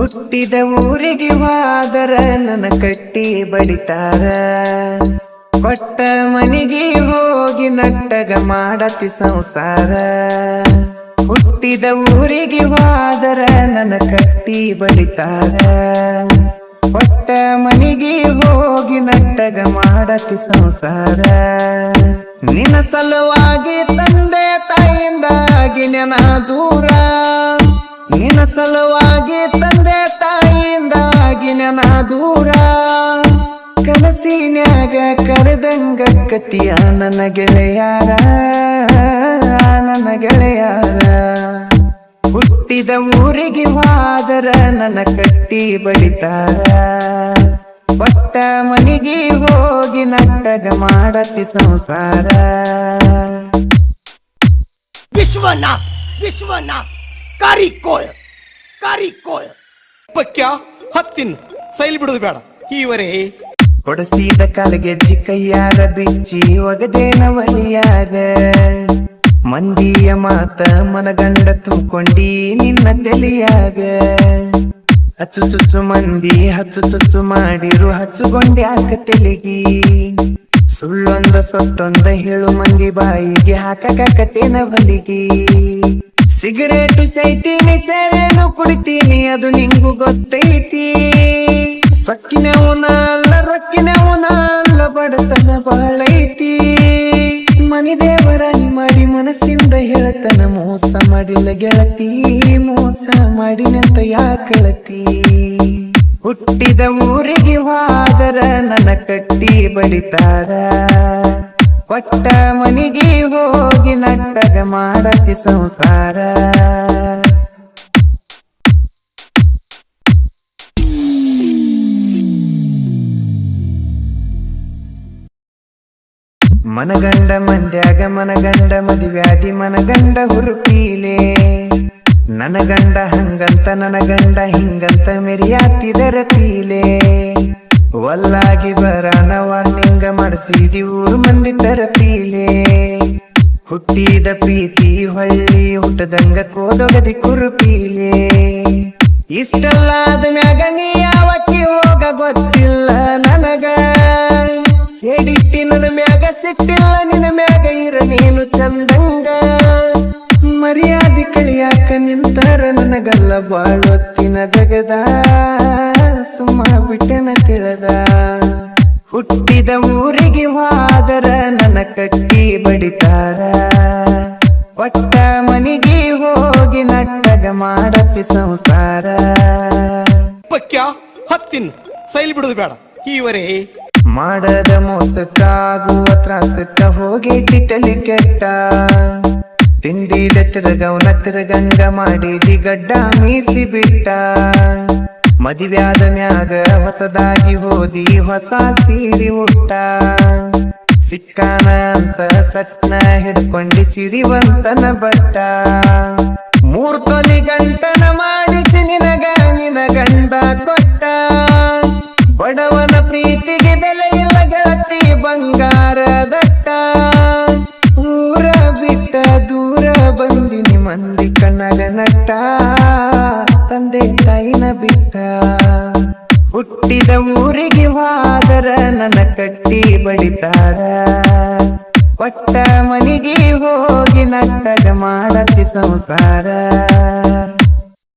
ಹುಟ್ಟಿದ ಊರಿಗೆ ವಾದರ ನನ್ನ ಕಟ್ಟಿ ಬಡಿತಾರ. ಕೊಟ್ಟ ಮನೆಗೆ ಹೋಗಿ ನಟ್ಟಗ ಮಾಡತಿ ಸಂಸಾರ. ಹುಟ್ಟಿದ ಊರಿಗೆ ವಾದರ ನನ್ನ ಕಟ್ಟಿ ಬಡಿತಾರ. ಕೊಟ್ಟ ಮನೆಗೆ ಹೋಗಿ ನಟ್ಟಗ ಮಾಡತಿ ಸಂಸಾರ. ನಿನ್ನ ಸಲುವಾಗಿ ತಂದೆ ತಾಯಿಂದಾಗಿ ನೆನ ದೂರ. ನಿನ್ನ ಸಲುವಾಗಿ ತಂದೆ ತಾಯಿಂದಾಗಿ ನನ ದೂರ. ಕನಸಿನ್ಯಾಗ ಕರೆದಂಗ ಕತಿಯ ನನ್ನ ಗೆಳೆಯಾರ ನನ್ನ ಗೆಳೆಯಾರ. ಹುಟ್ಟಿದ ಊರಿಗೆ ವಾದರ ನನ್ನ ಕಟ್ಟಿ ಬಡಿತಾರ. ಪಟ್ಟ ಮನಿಗೆ ಹೋಗಿ ನಟ್ಟಗ ಮಾಡತಿ ಸಂಸಾರ. ವಿಶ್ವನಾಥ್ ವಿಶ್ವನಾಥ್. ಕಾರಿಕೋಳ್ ಕಾರಿಕೋಳ್ ಪಕ್ಯ ಹತ್ತಿನ ಸೈಲ್ ಬಿಡುದು ಬೇಡ. ಈವರೇ. ಹೊಡಸಿದ ಕಾಲಿಗೆ ಚಿಕ್ಕಯ್ಯಾರ ಬಿಚ್ಚಿ ಒಗದೇನ ಒಲಿಯಾಗ ಮಂದಿಯ ಮಾತ ಮನಗಂಡ ತುಂಬಿಕೊಂಡಿ ನಿನ್ನ ತಲಿಯಾಗ. ಹಚ್ಚು ಚುಚ್ಚು ಮಂದಿ ಹಚ್ಚು ಚುಚ್ಚು ಮಾಡಿರು ಹಾಕ ತೆಲಿಗಿ. ಸುಳ್ಳೊಂದ ಸೊಟ್ಟೊಂದ ಹೇಳು ಮಂದಿ ಬಾಯಿಗೆ ಹಾಕಕತ್ತೇನ ಬಲಿಗಿ ಸಿಗರೇಟು ಸೈತೀನಿ ಸೇರೇನು ಕುಡಿತೀನಿ, ಅದು ನಿಂಗೂ ಗೊತ್ತೈತಿ. ಸಕ್ಕಿನವನ ಅಲ್ಲ ರಕ್ಕಿನವನ ಅಲ್ಲ, ಬಡತನ ಬಾಳೈತಿ. ಮನಿ ದೇವರ ಮಾಡಿ ಮನಸ್ಸಿಂದ ಹೇಳತನ, ಮೋಸ ಮಾಡಿಲ್ಲ ಗೆಳತಿ, ಮೋಸ ಮಾಡಿನಂತ ಯಾಕಳತಿ ಹುಟ್ಟಿದ ಊರಿಗೆ ವಾದರ ನನ್ನ ಕಟ್ಟಿ ಬಡಿತಾರ. ಒಟ್ಟ ಮನಿಗೆ ಹೋಗಿ ನಟ್ಟಗ ಮಾಡಕ್ಕೆ ಸಂಸಾರ. ಮನಗಂಡ ಮಂದ್ಯಾಗ ಮನಗಂಡ ಮದುವ್ಯಾದಿ ಮನಗಂಡ ಹುರುಪೀಲೆ. ನನಗಂಡ ಗಂಡ ಹಂಗಂತ, ನನಗಂಡ ಗಂಡ ಹಿಂಗಂತ ಮೆರಿಯಾತಿದರ ಪೀಲೆ ಒಲ್ಲಾಗಿ ಬರಾನ ವಾರ್ನಿಂಗ ಮಾಡಿಸಿದಿ ಊರು ಮಂದಿ ತರ ಪೀಲೆ. ಹುಟ್ಟಿದ ಪ್ರೀತಿ ಹೊಳ್ಳಿ ಹುಟ್ಟದಂಗ ಕೋದೊಗದಿ ಕುರುಪೀಲೆ. ಇಷ್ಟಲ್ಲಾದ ಮ್ಯಾಗ ನೀ ಯಾವಕ್ಕಿ ಹೋಗ ಗೊತ್ತಿಲ್ಲ ನನಗ. ಸೇಡಿಟ್ಟಿ ನನ್ನ ಮ್ಯಾಗ ಸಿಟ್ಟಿಲ್ಲ ನಿನ್ನ ಮ್ಯಾಗ ಇರ ನೀನು ಚಂದಂಗ. ಮರ್ಯಾದೆ ಕಳಿಯಾಕ ನಿಂತಾರ ನನಗಲ್ಲ ಬಾಳೊತ್ತಿನ ದಗದ. ಸುಮ್ಮ ಬಿಟ್ಟೆನ ತಿಳದ. ಹುಟ್ಟಿದ ಊರಿಗೆ ಹೋದರ ನನ್ನ ಕಟ್ಟಿ ಬಡಿತಾರ. ಒಟ್ಟ ಮನಿಗೆ ಹೋಗಿ ನಟ್ಟಗ ಮಾಡಪ್ಪಿ ಸಂಸಾರ. ಪಕ್ಯ ಹತ್ತಿನ್ ಸೈಲ್ ಬಿಡುದು ಬೇಡ ಈವರೇ. ಮಾಡದ ಮೋಸಕ್ಕಾಗುವ ತ್ರಾಸಕ್ಕ ಹೋಗೈತಿ ತಲೆ ಕೆಟ್ಟ. ತಿಂಡಿದ ತಿರುಗವನ ತಿರುಗಂಗ ಮಾಡಿದಿ ಗಡ್ಡ ಮೀಸಿ ಬಿಟ್ಟ. ಮದುವ್ಯಾದ ಮ್ಯಾಗ ಹೊಸದಾಗಿ ಓದಿ ಹೊಸ ಸೀರಿ ಉಟ್ಟ. ಸಿಕ್ಕಾನ ಅಂತ ಸಟ್ನ ಹಿಡ್ಕೊಂಡಿ ಸಿರಿವಂತನ ಬಟ್ಟ. ಮೂರ್ ತೊಲಿ ಗಂಟನ ಮಾಡಿಸಿ ತಾಯಿನ ಬಿಟ್ಟ. ಹುಟ್ಟಿದ ಊರಿಗೆ ವಾದರ ನನ್ನ ಕಟ್ಟಿ ಬಡಿತಾರ. ಒಟ್ಟ ಮನೆಗೆ ಹೋಗಿ ನಟ್ಟಗ ಮಾಡತಿ ಸಂಸಾರ.